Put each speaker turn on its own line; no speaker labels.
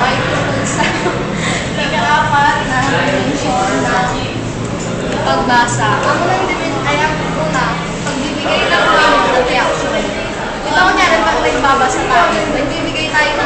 ay tungkol sa ikaapat na dimension na pagbasa. Ang unang dimension ay ang una, pagbibigay ng meaning at reaction. Ito kunyari, pag nagbabasa tayo, nagbibigay tayo ng,